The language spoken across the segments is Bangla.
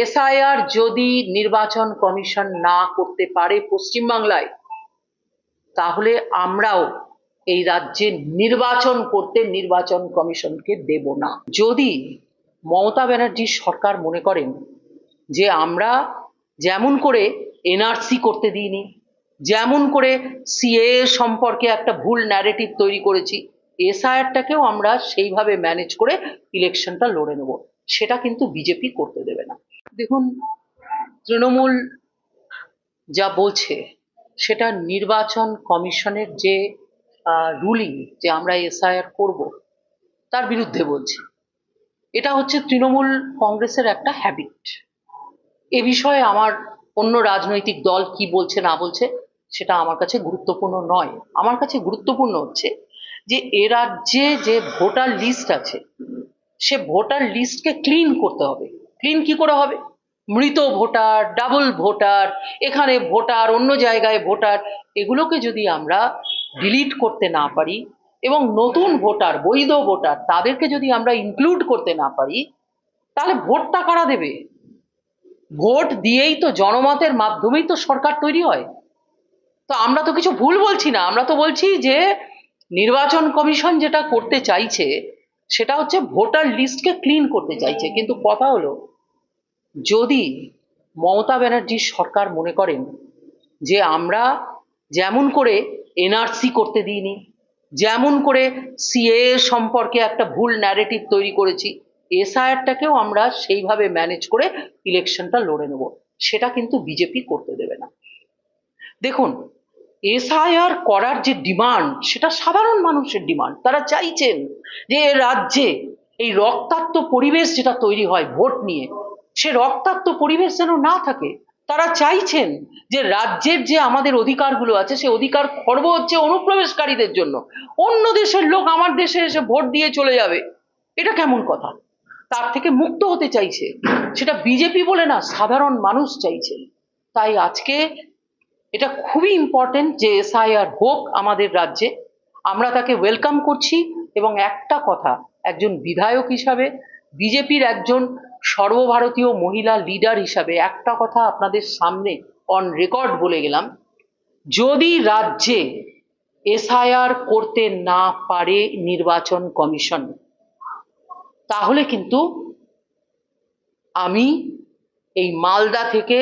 এসআইআর যদি নির্বাচন কমিশন না করতে পারে পশ্চিমবাংলায়, তাহলে আমরাও এই রাজ্যে নির্বাচন করতে নির্বাচন কমিশনকে দেব না। যদি মমতা ব্যানার্জি সরকার মনে করেন যে আমরা যেমন করে এনআরসি করতে দিইনি, যেমন করে সিএ সম্পর্কে একটা ভুল ন্যারেটিভ তৈরি করেছি, এসআইআরটাকেও আমরা সেইভাবে ম্যানেজ করে ইলেকশনটা লড়ে নেব, সেটা কিন্তু বিজেপি করতে দেবে না। দেখুন, তৃণমূল যা বলছে, সেটা নির্বাচন কমিশনের যে রুলিং যে আমরা এসআইআর করব, তার বিরুদ্ধে বলছি। এটা হচ্ছে তৃণমূল কংগ্রেসের একটা হ্যাবিট এ বিষয়ে আমার অন্য রাজনৈতিক দল কি বলছে, না বলছে, সেটা আমার কাছে গুরুত্বপূর্ণ নয়। আমার কাছে গুরুত্বপূর্ণ হচ্ছে যে, এ রাজ্যে যে ভোটার লিস্ট আছে, সে ভোটার লিস্টকে ক্লিন করতে হবে। ক্লিন কি করে হবে? মৃত ভোটার ডাবল ভোটার, এখানে ভোটার, অন্য জায়গায় ভোটার, এগুলোকে যদি আমরা ডিলিট করতে না পারি এবং নতুন ভোটার, বৈধ ভোটার তাদেরকে যদি আমরা ইনক্লুড করতে না পারি, তাহলে ভোটটা কারা দেবে? ভোট দিয়েই তো জনমতের মাধ্যমেই তো সরকার তৈরি হয়। তো আমরা তো কিছু ভুল বলছি না, আমরা তো বলছি যে নির্বাচন কমিশন যেটা করতে চাইছে, সেটা হচ্ছে ভোটার লিস্টকে ক্লিন করতে চাইছে। কিন্তু কথা হলো যদি মমতা ব্যানার্জির সরকার মনে করেন যে আমরা যেমন করে এনআরসি করতে দিইনি, যেমন করে সিএ সম্পর্কে একটা ভুল ন্যারেটিভ তৈরি করেছি এসআইআরটাকেও আমরা সেইভাবে ম্যানেজ করে ইলেকশনটা লড়ে নেব, সেটা কিন্তু বিজেপি করতে দেবে না। দেখুন এসআইআর করার যে ডিমান্ড সেটা সাধারণ মানুষের ডিমান্ড তারা চাইছেন যে রাজ্যে এই রক্তাক্ত পরিবেশ যেটা তৈরি হয় ভোট নিয়ে সে রক্তাক্ত পরিবেশ যেন না থাকে, তারা চাইছেন যে রাজ্যের যে আমাদের অধিকারগুলো আছে, সে অধিকার খর্ব হচ্ছে অনুপ্রবেশকারীদের জন্য। অন্য দেশের লোক আমার দেশে এসে ভোট দিয়ে চলে যাবে, এটা কেমন কথা? তার থেকে মুক্ত হতে চাইছে, সেটা বিজেপি বলে না, সাধারণ মানুষ চাইছে। তাই আজকে এটা খুবই ইম্পর্টেন্ট যে এসআইআর হোক আমাদের রাজ্যে, আমরা তাকে ওয়েলকাম করছি এবং একটা কথা, একজন বিধায়ক হিসাবে বিজেপির একজন সর্বভারতীয় মহিলা লিডার হিসাবে একটা কথা আপনাদের সামনে অন রেকর্ড বলে গেলাম। যদি রাজ্যে এসআইআর করতে না পারে নির্বাচন কমিশন, তাহলে কিন্তু আমি এই মালদা থেকে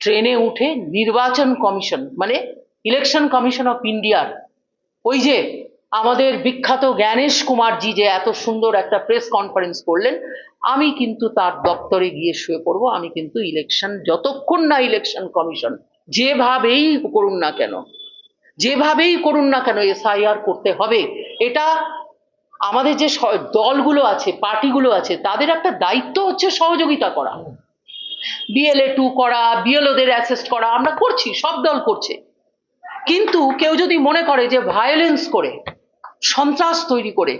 ট্রেনে উঠে নির্বাচন কমিশন মানে ইলেকশন কমিশন অফ ইন্ডিয়ার ওই যে আমাদের বিখ্যাত জ্ঞানেশ কুমারজি যে এত সুন্দর একটা প্রেস কনফারেন্স করলেন, আমি কিন্তু তার দপ্তরে গিয়ে শুয়ে পড়ব, আমি কিন্তু ইলেকশন যতক্ষণ না ইলেকশন কমিশন যেভাবেই করুন না কেন, যেভাবেই করুন না কেন এসআইআর করতে হবে, এটা আমাদের যে দলগুলো আছে, পার্টিগুলো আছে, তাদের একটা দায়িত্ব হচ্ছে সহযোগিতা করা। বিএলএ টু করা বিএলওদের অ্যাসেস্ট করা, আমরা করছি, সব দল করছে। কিন্তু কেউ যদি মনে করে যে ভায়োলেন্স করে সন্ত্রাস তৈরি করে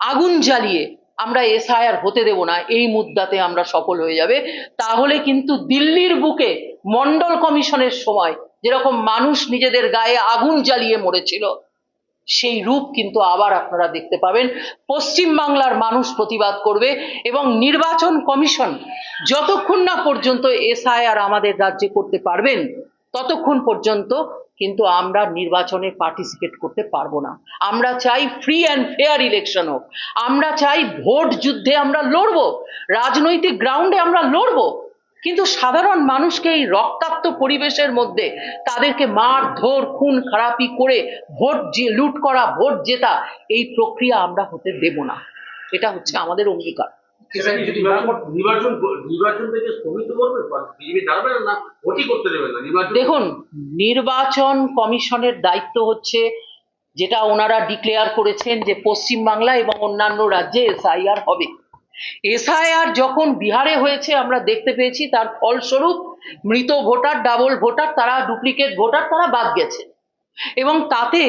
আগুন জ্বালিয়ে আমরা এসআইআর হতে দেব না, এই মুদ্দাতে আমরা সফল হয়ে যাবে। তাহলে কিন্তু দিল্লির বুকে মন্ডল কমিশনের সময় যেরকম মানুষ নিজেদের গায়ে আগুন জ্বালিয়ে মরেছিল, সেই রূপ কিন্তু আবার আপনারা দেখতে পাবেন। পশ্চিম বাংলার মানুষ প্রতিবাদ করবে এবং নির্বাচন কমিশন যতক্ষণ না পর্যন্ত এসআইআর আমাদের রাজ্যে করতে পারবেন, ততক্ষণ পর্যন্ত কিন্তু আমরা নির্বাচনে পার্টিসিপেট করতে পারব না। আমরা চাই ফ্রি অ্যান্ড ফেয়ার ইলেকশন হোক। আমরা চাই ভোট যুদ্ধে আমরা লড়বো। রাজনৈতিক গ্রাউন্ডে আমরা লড়বো। কিন্তু সাধারণ মানুষকে এই রক্তাক্ত পরিবেশের মধ্যে তাদেরকে মার, ধর, খুন, খারাপি করে ভোট যে, লুট করা, ভোট জেতা, এই প্রক্রিয়া আমরা হতে দেব না। এটা হচ্ছে আমাদের অঙ্গীকার। সেটা কি নির্বাচন নির্বাচন নির্বাচন থেকে স্থগিত করবে বিজেপি দাঁড়াবে না ভোটই করতে দেবে না। নির্বাচন দেখুন নির্বাচন কমিশনের দায়িত্ব হচ্ছে যেটা ওনারা ডিক্লেয়ার করেছেন যে পশ্চিম বাংলা এবং অন্যান্য রাজ্যে এসআইআর হবে। এসআইআর যখন বিহারে হয়েছে আমরা দেখতে পেয়েছি তার ফলস্বরূপ মৃত ভোটার ডাবল ভোটার তারা ডুপ্লিকেট ভোটার তারা বাদ গেছে। এবং তাতে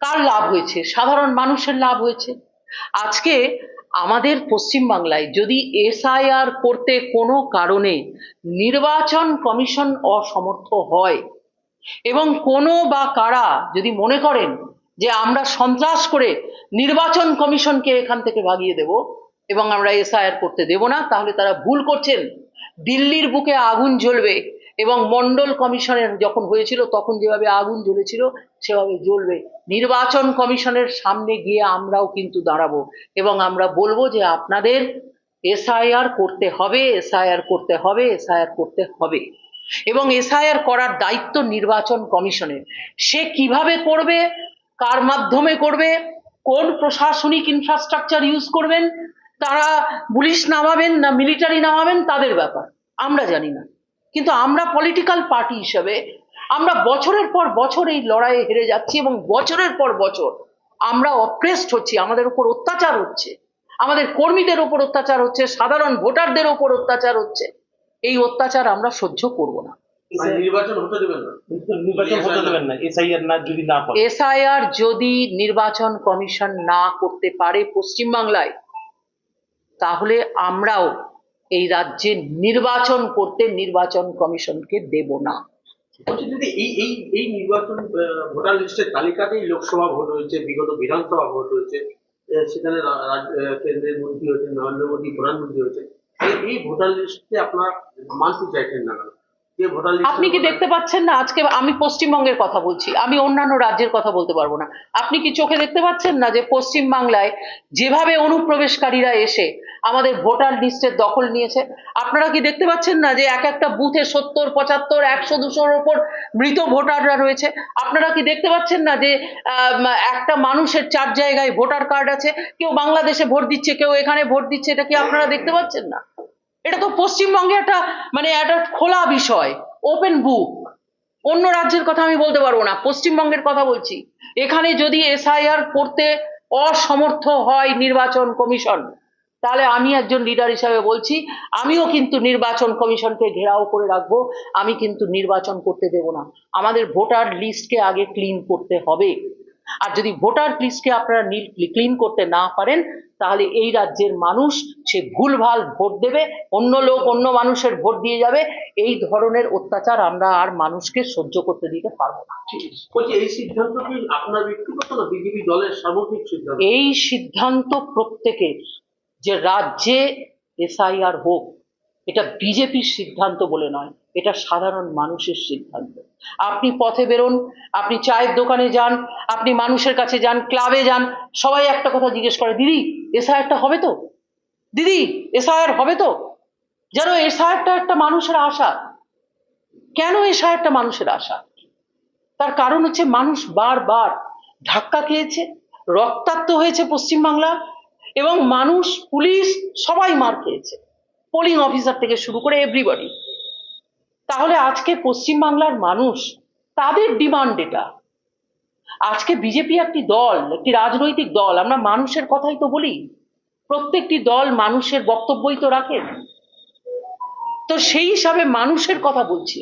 কার লাভ হয়েছে? সাধারণ মানুষের লাভ হয়েছে। আজকে আমাদের পশ্চিম বাংলায় যদি এসআইআর করতে কোনো কারণে নির্বাচন কমিশন অসমর্থ হয়, এবং কোনো বা কারা যদি মনে করেন যে আমরা সন্ত্রাস করে নির্বাচন কমিশনকে এখান থেকে ভাগিয়ে দেব এবং আমরা এসআইআর করতে দেব না, তাহলে তারা ভুল করছেন। দিল্লির বুকে আগুন জ্বলবে এবং মন্ডল কমিশনের যখন হয়েছিল, তখন যেভাবে আগুন জ্বলেছিল, সেভাবে জ্বলবে। নির্বাচন কমিশনের সামনে গিয়ে আমরাও কিন্তু দাঁড়াবো এবং আমরা বলব যে আপনাদের এসআইআর করতে হবে, এসআইআর করতে হবে, এসআইআর করতে হবে। এবং এসআইআর করার দায়িত্ব নির্বাচন কমিশনের। সে কীভাবে করবে, কার মাধ্যমে করবে, কোন প্রশাসনিক ইনফ্রাস্ট্রাকচার ইউজ করবেন, তারা পুলিশ নামাবেন না মিলিটারি নামাবেন, তাদের ব্যাপার। আমরা জানি না। কিন্তু আমরা পলিটিক্যাল পার্টি হিসেবে আমরা বছরের পর বছর এই লড়াইয়ে হেরে যাচ্ছি এবং বছরের পর বছর আমরা অপ্রেসড হচ্ছি আমাদের উপর অত্যাচার হচ্ছে। আমাদের কর্মীদের উপর অত্যাচার হচ্ছে সাধারণ ভোটারদের উপর অত্যাচার হচ্ছে। এই অত্যাচার আমরা সহ্য করব না। মানে নির্বাচন হতে দেবেন না? নির্বাচন হতে দেবেন না এসআইআর না যদি না করে এসআইআর যদি নির্বাচন কমিশন না করতে পারে পশ্চিমবাংলায় তাহলে আমরাও এই রাজ্যে নির্বাচন করতে নির্বাচন কমিশনকে দেব না। এই এই এই নির্বাচন ভোটার লিস্টের তালিকাতেই লোকসভা ভোট হয়েছে বিগত বিধানসভা ভোট হয়েছে সেখানে কেন্দ্রের মন্ত্রী হয়েছে নরেন্দ্র মোদী, প্রধানমন্ত্রী হয়েছে এই এই ভোটার লিস্টে আপনারা মানতে চাইছেন না আপনি কি দেখতে পাচ্ছেন না? আজকে আমি পশ্চিমবঙ্গের কথা বলছি। আমি অন্যান্য রাজ্যের কথা বলতে পারব না। আপনি কি চোখে দেখতে পাচ্ছেন না যে পশ্চিম বাংলায় যেভাবে অনুপ্রবেশকারীরা এসে আমাদের ভোটার লিস্টের দখল নিয়েছে? আপনারা কি দেখতে পাচ্ছেন না যে এক একটা বুথে সত্তর পঁচাত্তর একশো দুশোর ওপর মৃত ভোটাররা রয়েছে? আপনারা কি দেখতে পাচ্ছেন না যে একটা মানুষের চার জায়গায় ভোটার কার্ড আছে? কেউ বাংলাদেশে ভোট দিচ্ছে কেউ এখানে ভোট দিচ্ছে এটা কি আপনারা দেখতে পাচ্ছেন না? এটা তো পশ্চিমবঙ্গে একটা মানে একটা খোলা বিষয় ওপেন বুক অন্য রাজ্যের কথা আমি বলতে পারব না, পশ্চিমবঙ্গের কথা বলছি। এখানে যদি এসআইআর করতে অসমর্থ হয় নির্বাচন কমিশন, তাহলে আমি একজন লিডার হিসাবে বলছি, আমিও কিন্তু নির্বাচন কমিশনকে ঘেরাও করে রাখব, আমি কিন্তু নির্বাচন করতে দেব না। আমাদের ভোটার লিস্টকে আগে ক্লিন করতে হবে। আর যদি ভোটার লিস্টকে আপনারা ক্লিন করতে না পারেন তাহলে এই রাজ্যের মানুষ সে ভুলভাল ভোট দেবে অন্য লোক অন্য মানুষের ভোট দিয়ে যাবে। এই ধরনের অত্যাচার আমরা আর মানুষকে সহ্য করতে দিতে পারব না। এই সিদ্ধান্ত কি আপনার বিজেপি দলের সামগ্রিক এই সিদ্ধান্ত প্রত্যেকের যে রাজ্যে এসআইআর হোক এটা বিজেপির সিদ্ধান্ত বলে নয়। এটা সাধারণ মানুষের সিদ্ধান্ত। আপনি পথে বেরোন, আপনি চায়ের দোকানে যান, আপনি মানুষের কাছে যান, ক্লাবে যান, সবাই একটা কথা জিজ্ঞেস করে, দিদি এসআইআরটা হবে তো? দিদি, এসআইআর হবে তো? যেন এসআইআরটা একটা মানুষের আশা। কেন এসআইআরটা মানুষের আশা? তার কারণ হচ্ছে মানুষ বারবার ধাক্কা খেয়েছে, রক্তাক্ত হয়েছে পশ্চিমবাংলা, এবং মানুষ, পুলিশ সবাই মার খেয়েছে। পোলিং অফিসার থেকে শুরু করে এভরিবডি তাহলে আজকে পশ্চিমবাংলার মানুষ তাদের ডিমান্ড এটা। আজকে বিজেপি একটি দল, একটি রাজনৈতিক দল, আমরা মানুষের কথাই তো বলি। প্রত্যেকটি দল মানুষের বক্তব্যই তো রাখে। তো সেই হিসাবে মানুষের কথা বলছি